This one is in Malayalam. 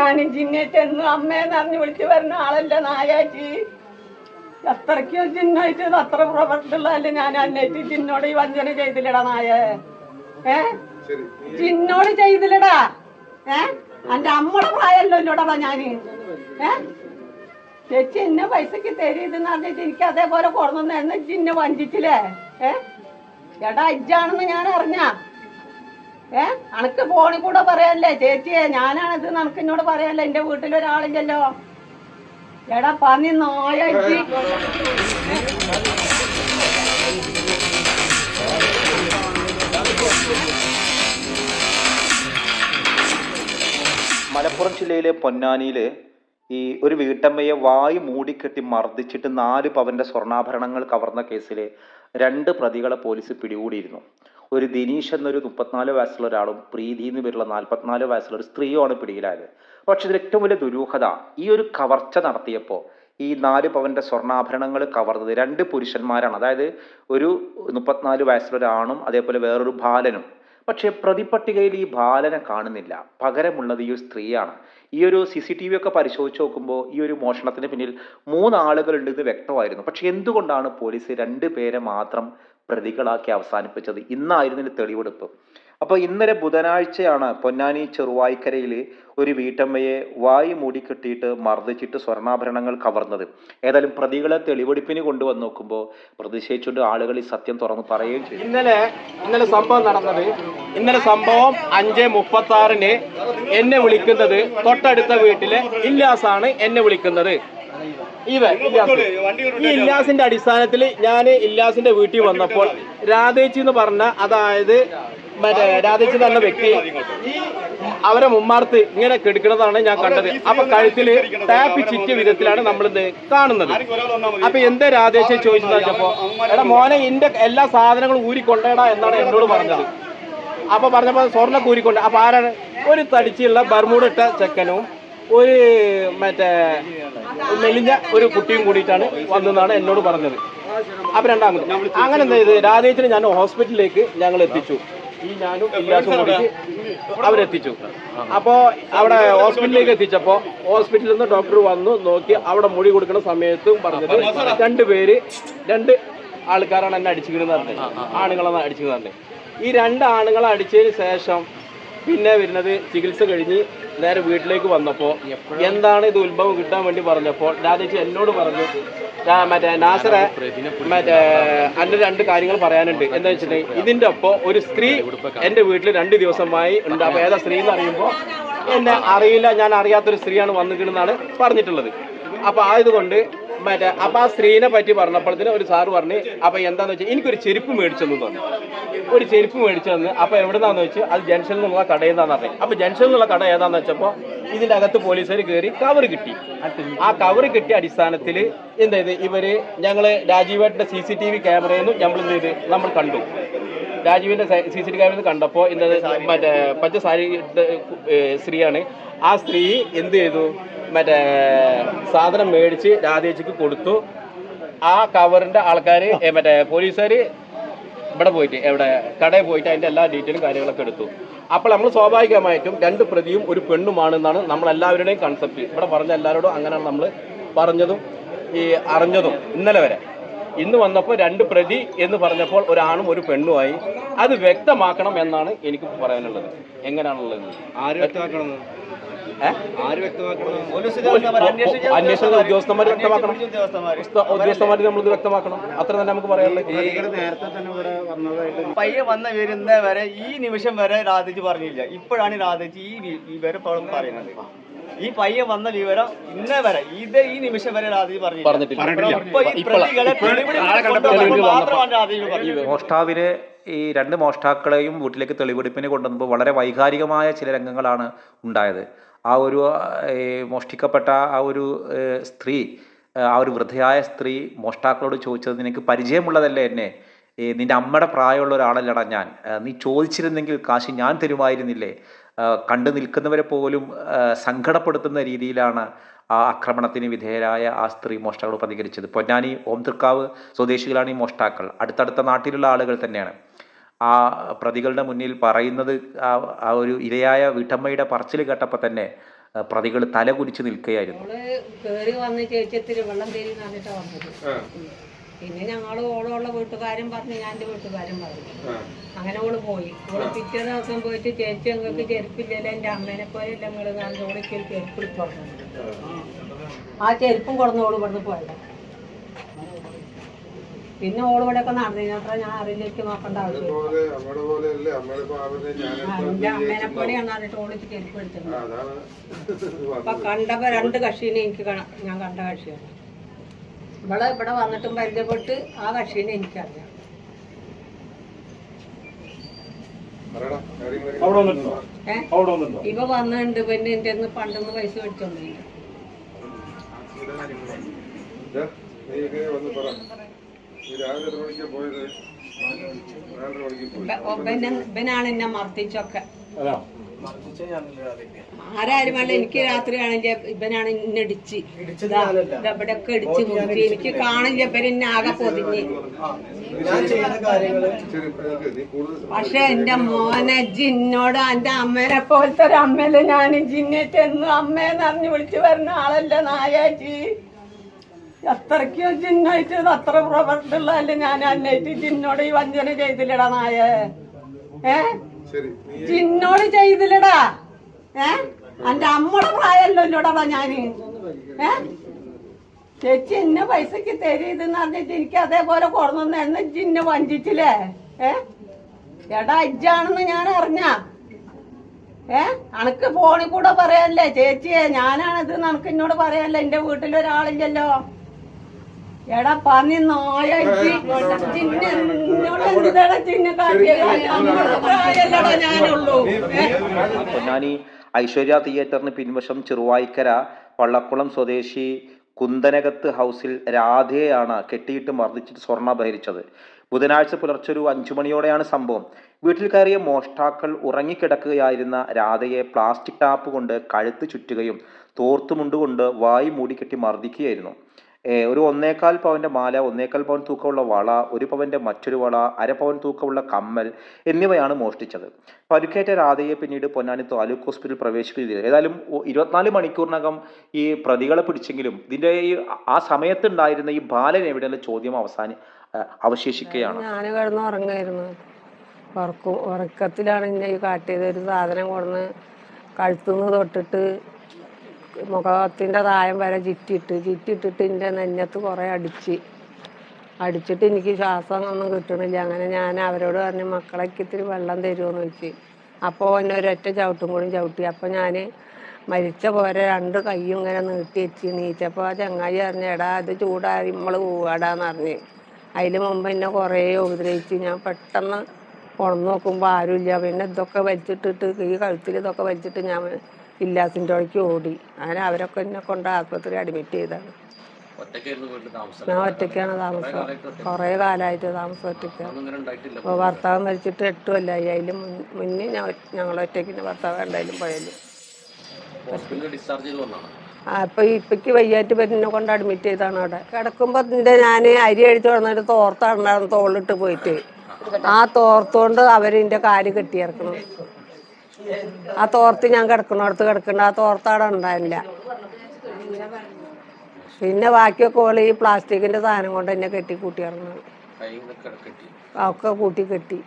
ഞാൻ ജിന്നേറ്റ് എന്നും അമ്മയെന്ന് അറിഞ്ഞ് വിളിച്ചു വരുന്ന ആളല്ല നായാച്ചി അത്രയ്ക്ക് ചിന്നായിട്ട് അത്ര പ്രവർത്തിള്ളതല്ലേ ഞാൻ അന്നേറ്റ് ചിന്നോട് ഈ വഞ്ചന ചെയ്തില്ലടാ നായ. ഏ? ചിന്നോട് ചെയ്തില്ലടാ. ഏ? എന്റെ അമ്മയുടെ പ്രായമല്ലോ എന്നോടാ ഞാൻ. ഏ? ചേച്ചി എന്നെ പൈസക്ക് തരീതെന്ന് പറഞ്ഞിട്ട് എനിക്ക് അതേപോലെ കൊടുന്നു എന്നെ ചിന്നെ വഞ്ചിച്ചില്ലേ? ഏ? എടാ ഇജ്ജാണെന്ന് ഞാൻ അറിഞ്ഞ. ഏ? അനക്ക് ഫോണിൽ കൂടെ പറയാനല്ലേ? ചേച്ചിയെ ഞാനാണിത് നനക്ക് എന്നോട് പറയാനല്ലേ? എന്റെ വീട്ടിലൊരാളില്ലല്ലോ എടാ പന്നി നോയ മലപ്പുറം ജില്ലയിലെ പൊന്നാനിയിലെ ഈ ഒരു വീട്ടമ്മയെ വായു മൂടിക്കെട്ടി മർദ്ദിച്ചിട്ട് നാല് പവന്റെ സ്വർണാഭരണങ്ങൾ കവർന്ന കേസിലെ രണ്ട് പ്രതികളെ പോലീസ് പിടികൂടിയിരുന്നു. ഒരു ദിനീഷ് എന്നൊരു മുപ്പത്തിനാല് വയസ്സുള്ള ഒരാളും പ്രീതി എന്ന് പേരുള്ള നാൽപ്പത്തിനാല് വയസ്സുള്ള ഒരു സ്ത്രീയുമാണ് പിടിയിലായത്. പക്ഷെ ഇതിൽ ഏറ്റവും വലിയ ദുരൂഹത ഈ ഒരു കവർച്ച നടത്തിയപ്പോൾ ഈ നാല് പവന്റെ സ്വർണാഭരണങ്ങൾ കവർന്നത് രണ്ട് പുരുഷന്മാരാണ്. അതായത് ഒരു മുപ്പത്തിനാല് വയസ്സുള്ള ഒരാണും അതേപോലെ വേറൊരു ബാലനും. പക്ഷേ പ്രതിപട്ടികയിൽ ഈ ബാലനെ കാണുന്നില്ല. പകരമുള്ളത് ഈ ഒരു സ്ത്രീയാണ്. ഈ ഒരു സി സി ടി വി ഒക്കെ പരിശോധിച്ച് നോക്കുമ്പോൾ ഈ ഒരു മോഷണത്തിന് പിന്നിൽ മൂന്നാളുകളുണ്ട് ഇത് വ്യക്തമായിരുന്നു. പക്ഷെ എന്തുകൊണ്ടാണ് പോലീസ് രണ്ട് പേരെ മാത്രം പ്രതികളാക്കി അവസാനിപ്പിച്ചത്. ഇന്നായിരുന്നു തെളിവെടുപ്പ്. അപ്പോൾ ഇന്നലെ ബുധനാഴ്ചയാണ് പൊന്നാനി ചെറുവായ്ക്കരയിൽ ഒരു വീട്ടമ്മയെ വായി മൂടിക്കെട്ടിയിട്ട് മർദ്ദിച്ചിട്ട് സ്വർണാഭരണങ്ങൾ കവർന്നത്. ഏതായാലും പ്രതികളെ തെളിവെടുപ്പിന് കൊണ്ടുവന്ന് നോക്കുമ്പോൾ പ്രതിഷേധിച്ചുകൊണ്ട് ആളുകൾ ഈ സത്യം തുറന്ന് പറയുകയും ചെയ്തു. ഇന്നലെ ഇന്നലെ സംഭവം നടന്നത്. ഇന്നലെ സംഭവം അഞ്ച് മുപ്പത്തി എന്നെ വിളിക്കുന്നത് തൊട്ടടുത്ത വീട്ടിലെ ഇല്ലാസാണ് എന്നെ വിളിക്കുന്നത്. ഇവ ഈ ഇല്ലാസിന്റെ അടിസ്ഥാനത്തിൽ ഞാൻ ഇല്ലാസിന്റെ വീട്ടിൽ വന്നപ്പോൾ രാധേച്ചി എന്ന് പറഞ്ഞ അതായത് മറ്റേ രാധേച്ചി തന്നെ വ്യക്തി ഈ അവരെ മുമ്മാർത്ത് ഇങ്ങനെ കെടുക്കുന്നതാണ് ഞാൻ കണ്ടത്. അപ്പൊ കഴുത്തിൽ ടാപ്പ് ചിറ്റിയ വിധത്തിലാണ് നമ്മൾ ഇത് കാണുന്നത്. അപ്പൊ എന്താ രാധേച്ചി ചോദിച്ചത് വെച്ചപ്പോ എടാ മോനെ എന്റെ എല്ലാ സാധനങ്ങളും ഊരിക്കൊണ്ടേടാ എന്നാണ് എന്നോട് പറഞ്ഞത്. അപ്പൊ പറഞ്ഞപ്പോ സ്വർണ കൂരിക്കൊണ്ട് അപ്പൊ ആരാണ്? ഒരു തടിച്ചുള്ള ബർമൂടിട്ട ഇട്ട ചെക്കനും ഒരു മറ്റേ മെലിഞ്ഞ ഒരു കുട്ടിയും കൂടിയിട്ടാണ് വന്നതെന്നാണ് എന്നോട് പറഞ്ഞത്. അപ്പൊ രണ്ടാമത് അങ്ങനെ എന്താ ചെയ്ത് രാധേച്ചിനെ ഞാൻ ഹോസ്പിറ്റലിലേക്ക് ഞങ്ങൾ എത്തിച്ചു. ഈ ഞാനും ഇല്ലാസും കൂടിയിട്ട് അവരെത്തിച്ചു അപ്പോ അവിടെ ഹോസ്പിറ്റലിലേക്ക് എത്തിച്ചപ്പോ ഹോസ്പിറ്റലിൽ നിന്ന് ഡോക്ടർ വന്നു നോക്കി അവിടെ മുടി കൊടുക്കുന്ന സമയത്തും പറഞ്ഞത് രണ്ട് പേര് രണ്ട് ആൾക്കാരാണ് എന്നെ അടിച്ചിരുന്നത് ആണുങ്ങളെന്ന് അടിച്ചിരുന്നത് ഈ രണ്ട് ആണുങ്ങളെ അടിച്ചതിന് ശേഷം പിന്നെ വരുന്നത് ചികിത്സ കഴിഞ്ഞ് നേരെ വീട്ടിലേക്ക് വന്നപ്പോൾ എന്താണ് ഇത് ഉത്ഭവം കിട്ടാൻ വേണ്ടി പറഞ്ഞപ്പോൾ രാധേച്ചി എന്നോട് പറഞ്ഞു "ഞാ- മറ്റേ നാസറെ മറ്റേ അന്റെ രണ്ട് കാര്യങ്ങൾ പറയാനുണ്ട്. എന്താ വെച്ചിട്ടുണ്ടെങ്കിൽ ഇതിന്റെ ഒപ്പം ഒരു സ്ത്രീ എന്റെ വീട്ടിൽ രണ്ട് ദിവസമായി ഉണ്ട്. അപ്പൊ ഏതാ സ്ത്രീ എന്ന് അറിയുമ്പോൾ എന്നെ അറിയില്ല ഞാൻ അറിയാത്തൊരു സ്ത്രീയാണ് വന്നിട്ടുണ്ടെന്നാണ് പറഞ്ഞിട്ടുള്ളത്. അപ്പൊ ആയതുകൊണ്ട് മറ്റേ അപ്പൊ ആ സ്ത്രീനെ പറ്റി പറഞ്ഞപ്പോഴത്തേന് ഒരു സാറ് പറഞ്ഞ് അപ്പൊ എന്താന്ന് വെച്ചാൽ എനിക്കൊരു ചെരുപ്പ് മേടിച്ചെന്ന് തോന്നി ഒരു ചെരുപ്പ് മേടിച്ചെന്ന് അപ്പൊ എവിടെന്നാന്ന് വെച്ച്? അത് ജംഗ്ഷനിൽ നിന്നുള്ള കടയിൽ നിന്നാന്ന് പറഞ്ഞു. അപ്പൊ ജംഗ്ഷനിൽ നിന്നുള്ള കട ഏതാന്ന് വെച്ചപ്പോ ഇതിന്റെ അകത്ത് പോലീസുകാർ കയറി കവർ കിട്ടി. ആ കവർ കിട്ടിയ അടിസ്ഥാനത്തിൽ എന്തായത് ഇവർ ഞങ്ങൾ രാജീവേട്ടന്റെ സി സി ടി വി ക്യാമറയിൽ നിന്ന് നമ്മൾ എന്ത് ചെയ്ത്? നമ്മൾ കണ്ടു. രാജീവിന്റെ സി സി ടി ക്യാമറയിൽ കണ്ടപ്പോൾ എന്താ മറ്റേ പച്ച സാരി സ്ത്രീയാണ്. ആ സ്ത്രീ എന്ത് ചെയ്തു? മറ്റേ സാധനം മേടിച്ച് രാധേച്ചിക്ക് കൊടുത്തു. ആ കവറിന്റെ ആൾക്കാർ മറ്റേ പോലീസുകാർ ഇവിടെ പോയിട്ട് എവിടെ കടയിൽ പോയിട്ട് അതിന്റെ എല്ലാ ഡീറ്റെയിലും കാര്യങ്ങളൊക്കെ എടുത്തു. അപ്പോൾ നമ്മൾ സ്വാഭാവികമായിട്ടും രണ്ട് പ്രതിയും ഒരു പെണ്ണുമാണെന്നാണ് നമ്മൾ എല്ലാവരുടെയും കൺസെപ്റ്റ് ഇവിടെ പറഞ്ഞ എല്ലാവരോടും അങ്ങനെയാണ് നമ്മൾ പറഞ്ഞതും ഈ അറിഞ്ഞതും ഇന്നലെ വരെ. ഇന്ന് വന്നപ്പോൾ രണ്ട് പ്രതി എന്ന് പറഞ്ഞപ്പോൾ ഒരാണും ഒരു പെണ്ണുമായി. അത് വ്യക്തമാക്കണം എന്നാണ് എനിക്ക് പറയാനുള്ളത്. എങ്ങനെയാണുള്ളത്? ആര് വ്യക്തമാക്കണം അന്വേഷണ ഉദ്യോഗസ്ഥന്മാർ വ്യക്തമാക്കണം. ഉദ്യോഗസ്ഥന്മാർ നമ്മളിത് വ്യക്തമാക്കണം. അത്ര തന്നെ നമുക്ക് പറയാനുള്ളത് നേരത്തെ തന്നെ ഇവിടെ വന്നതായിട്ട് പയ്യെ വന്ന വരുന്ന ഇന്നേ വരെ ഈ നിമിഷം വരെ രാധേജി പറഞ്ഞില്ല. ഇപ്പോഴാണ് രാധേജി ഈ വിവരം പറയുന്നത്. ഈ പയ്യ വന്ന വിവരം ഇന്ന വരെ ഇത് ഈ നിമിഷം വരെ രാധേജി പറഞ്ഞില്ല. മോഷ്ടാവിന് ഈ രണ്ട് മോഷ്ടാക്കളെയും വീട്ടിലേക്ക് തെളിവെടുപ്പിന് കൊണ്ടുവന്നപ്പോൾ വളരെ വൈകാരികമായ ചില രംഗങ്ങളാണ് ഉണ്ടായത്. ആ ഒരു മോഷ്ടിക്കപ്പെട്ട ആ ഒരു സ്ത്രീ ആ ഒരു വൃദ്ധയായ സ്ത്രീ മോഷ്ടാക്കളോട് ചോദിച്ചത് നിനക്ക് പരിചയമുള്ളതല്ലേ എന്നെ? നിന്റെ അമ്മയുടെ പ്രായമുള്ള ഒരാളല്ലടാ ഞാൻ. നീ ചോദിച്ചിരുന്നെങ്കിൽ കാശ് ഞാൻ തരുമായിരുന്നില്ലേ? കണ്ടു നിൽക്കുന്നവരെ പോലും സങ്കടപ്പെടുത്തുന്ന രീതിയിലാണ് ആ ആക്രമണത്തിന് വിധേയരായ ആ സ്ത്രീ മോഷ്ടാക്കൾ പ്രതികരിച്ചത്. പൊന്നാനി ഓം തൃക്കാവ് സ്വദേശികളാണ് ഈ മോഷ്ടാക്കൾ. അടുത്തടുത്ത നാട്ടിലുള്ള ആളുകൾ തന്നെയാണ്. ആ പ്രതികളുടെ മുന്നിൽ പറയുന്നത് ആ ആ ഒരു ഇരയായ വീട്ടമ്മയുടെ പറച്ചിൽ കേട്ടപ്പോൾ തന്നെ പ്രതികൾ തല തലകുനിച്ച് നിൽക്കുകയായിരുന്നു. വന്ന് ചേച്ചിത്തിരി വെള്ളം തരി വന്നത്. പിന്നെ ഞങ്ങൾ ഓളുള്ള വീട്ടുകാരും പറഞ്ഞു ഞാൻ എന്റെ വീട്ടുകാരും പറഞ്ഞു. അങ്ങനെ ഓൾ പോയി. ഓൾ പിറ്റേ ദിവസം പോയിട്ട് ചേച്ചി ഞങ്ങൾക്ക് ചെരുപ്പില്ലല്ലോ എന്റെ അമ്മേനെ പോലെ എല്ലാം ഞാൻ ഓളിക്ക് ഒരു ചെരുപ്പ് എടുത്തു ആ ചെരുപ്പും കൊടുന്ന് ഓൾ ഇവിടുന്ന് പോയത്. പിന്നെ ഓൾ ഇവിടെ ഒക്കെ നടന്നതിനത്ര ഞാൻ അറിയിലേക്ക് നോക്കേണ്ട ആവശ്യമില്ല അമ്മേനെ പോലെയാണ് പറഞ്ഞിട്ട് ഓൾ ചെരുപ്പ് എടുത്തത് അതാണ് അപ്പൊ കണ്ടപ്പോ രണ്ട് കക്ഷീനെ എനിക്ക് ഞാൻ കണ്ട കക്ഷിയാണ്. ഇവിടെ ഇവിടെ വന്നിട്ടും പരിചയപ്പെട്ട് ആ കക്ഷീനെ എനിക്കറിയാം. വന്നിട്ടുണ്ടോ? ഇവ വന്നിട്ടുണ്ട് പിന്നെ എന്റെ പണ്ടൊന്ന് പൈസ മേടിച്ചോണ്ടില്ല ഇവനാണ് എന്നെ മർദ്ദിച്ചൊക്കെ. ആരാരും വേണ്ട എനിക്ക് രാത്രിയാണെങ്കിൽ ഇവനാണ് ഇന്നടിച്ച് ഇവിടെ ഒക്കെ ഇടിച്ച് മുറിച്ച് എനിക്ക് കാണില്ല ഇവർ എന്നെ ആകെ പൊതിഞ്ഞ്. പക്ഷെ എന്റെ മോനെ ജിന്നോട് എന്റെ അമ്മേനെ പോലത്തെ ഒരു അമ്മയിൽ ഞാൻ ജിന്നേറ്റ് എന്നും അമ്മേന്ന് അറിഞ്ഞു വിളിച്ചു വരുന്ന ആളല്ലേ നായാജി. എത്രയ്ക്കോ ജിന്നായിട്ട് അത്ര പ്രവർത്തിള്ളതല്ലേ ഞാൻ അന്നായിട്ട് ജിന്നോട് ഈ വഞ്ചന ചെയ്തില്ലടാ നായ? ഏ? ജിന്നോട് ചെയ്തില്ലടാ. ഏ? എന്റെ അമ്മയുടെ പ്രായമല്ലോ എന്നോടാ ഞാൻ. ഏ? ചേച്ചി എന്നെ പൈസക്ക് തരീതെന്ന് പറഞ്ഞിട്ട് എനിക്ക് അതേപോലെ കൊടുന്നു എന്ന് ജിന്നെ വഞ്ചിച്ചില്ലേ? ഏ? എടാ അജ്ജാണെന്ന് ഞാൻ അറിഞ്ഞ. ഏ? അനക്ക് ഫോണിൽ കൂടെ പറയാനല്ലേ? ചേച്ചിയെ ഞാനാണിത് നനക്ക് എന്നോട് പറയാനല്ലേ? എന്റെ വീട്ടിൽ ഒരാളില്ലല്ലോ എടാ പന്നി പൊന്നാനി ഐശ്വര്യ തിയേറ്ററിന് പിൻവശം ചെറുവായിക്കര വള്ളക്കുളം സ്വദേശി കുന്തനകത്ത് ഹൗസിൽ രാധയെയാണ് കെട്ടിയിട്ട് മർദ്ദിച്ചിട്ട് സ്വർണ ബഹരിച്ചത് ബുധനാഴ്ച പുലർച്ചെ ഒരു അഞ്ചു മണിയോടെയാണ് സംഭവം. വീട്ടിൽ കയറിയ മോഷ്ടാക്കൾ ഉറങ്ങിക്കിടക്കുകയായിരുന്ന രാധയെ പ്ലാസ്റ്റിക് ടാപ്പ് കൊണ്ട് കഴുത്ത് ചുറ്റുകയും തോർത്തുമുണ്ടുകൊണ്ട് വായി മൂടിക്കെട്ടി മർദ്ദിക്കുകയായിരുന്നു. ഒരു ഒന്നേകാൽ പവന്റെ മാല ഒന്നേകാൽ പവൻ തൂക്കമുള്ള വള ഒരു പവന്റെ മറ്റൊരു വള അര പവൻ തൂക്കമുള്ള കമ്മൽ എന്നിവയാണ് മോഷ്ടിച്ചത്. പരുക്കേറ്റ രാധയെ പിന്നീട് പൊന്നാനി താലൂക്ക് ഹോസ്പിറ്റലിൽ പ്രവേശിപ്പിച്ചത് ഏതായാലും ഇരുപത്തിനാല് മണിക്കൂറിനകം ഈ പ്രതികളെ പിടിച്ചെങ്കിലും ഇതിന്റെ ഈ ആ സമയത്തുണ്ടായിരുന്ന ഈ ബാലൻ എവിടെയുള്ള ചോദ്യം അവസാനം അവശേഷിക്കുകയാണ്. ഞാൻ കിടന്ന് ഉറങ്ങായിരുന്നു. ഉറക്കും ഉറക്കത്തിലാണ് എന്നെ കാട്ടിയത്. ഒരു സാധനം കൊടുന്ന് കഴുത്തുനിന്ന് തൊട്ടിട്ട് മുഖത്തിന്റെ താഴം വരെ ചുറ്റിയിട്ട് ചിറ്റിയിട്ടിട്ട് എന്റെ നെഞ്ഞത്ത് കുറേ അടിച്ച്. അടിച്ചിട്ട് എനിക്ക് ശ്വാസം ഒന്നും കിട്ടണില്ല. അങ്ങനെ ഞാൻ അവരോട് പറഞ്ഞു മക്കളേക്ക് ഇത്തിരി വെള്ളം തരുമെന്ന് ചോദിച്ചു. അപ്പോൾ എന്നെ ഒരൊറ്റ ചവിട്ടും കൂടി ചവിട്ടി. അപ്പോൾ ഞാൻ മരിച്ച പോലെ രണ്ട് കൈയും ഇങ്ങനെ നീട്ടി വെച്ച് നീച്ചപ്പോൾ ആ ചങ്ങായി പറഞ്ഞു എടാ അത് ചൂടായി നമ്മൾ പോവാടാന്ന് പറഞ്ഞ്. അതിന് മുമ്പ് എന്നെ കുറേ ഉപദ്രവിച്ച്. ഞാൻ പെട്ടെന്ന് ഉണർന്ന് നോക്കുമ്പോൾ ആരുമില്ല. പിന്നെ ഇതൊക്കെ വലിച്ചിട്ടിട്ട് ഈ കഴുത്തിൽ ഇതൊക്കെ വലിച്ചിട്ട് ഞാൻ ഇല്ലാസിന്റെ വഴിക്ക് ഓടി. അങ്ങനെ അവരൊക്കെ എന്നെ കൊണ്ട് ആശുപത്രി അഡ്മിറ്റ് ചെയ്താണ്. ഞാൻ ഒറ്റയ്ക്കാണ് താമസം. കുറേ കാലമായിട്ട് താമസം ഒറ്റയ്ക്കാണ്. അപ്പോൾ ഭർത്താവ് മരിച്ചിട്ട് എട്ട് കൊല്ലമായി അതിൽ മുന്നേ ഞാൻ ഞങ്ങൾ ഒറ്റയ്ക്ക് ഭർത്താവ് ഉണ്ടായാലും പോയാലും. ആ ഇപ്പൊ ഇപ്പക്ക് വയ്യാറ്റ് പെണ്ണിനെ കൊണ്ട് അഡ്മിറ്റ് ചെയ്താണ് അവിടെ. കിടക്കുമ്പോ എന്റെ ഞാൻ അരി അഴിച്ചു കൊടുത്തിട്ട് തോർത്താണ് തോളിട്ട് പോയിട്ട്. ആ തോർത്തുകൊണ്ട് അവരിന്റെ കാൽ കെട്ടിയിറക്കണം ആ തോർത്ത് ഞാൻ കിടക്കണോടത്ത് കിടക്കണ്ട. ആ തോർത്താടെ ഉണ്ടായില്ല പിന്നെ ബാക്കിയൊക്കെ ഓൾ ഈ പ്ലാസ്റ്റിക്കിന്റെ സാധനം കൊണ്ട് എന്നെ കെട്ടി കൂട്ടി. ഇറങ്ങണം ഒക്കെ കൂട്ടി കെട്ടി.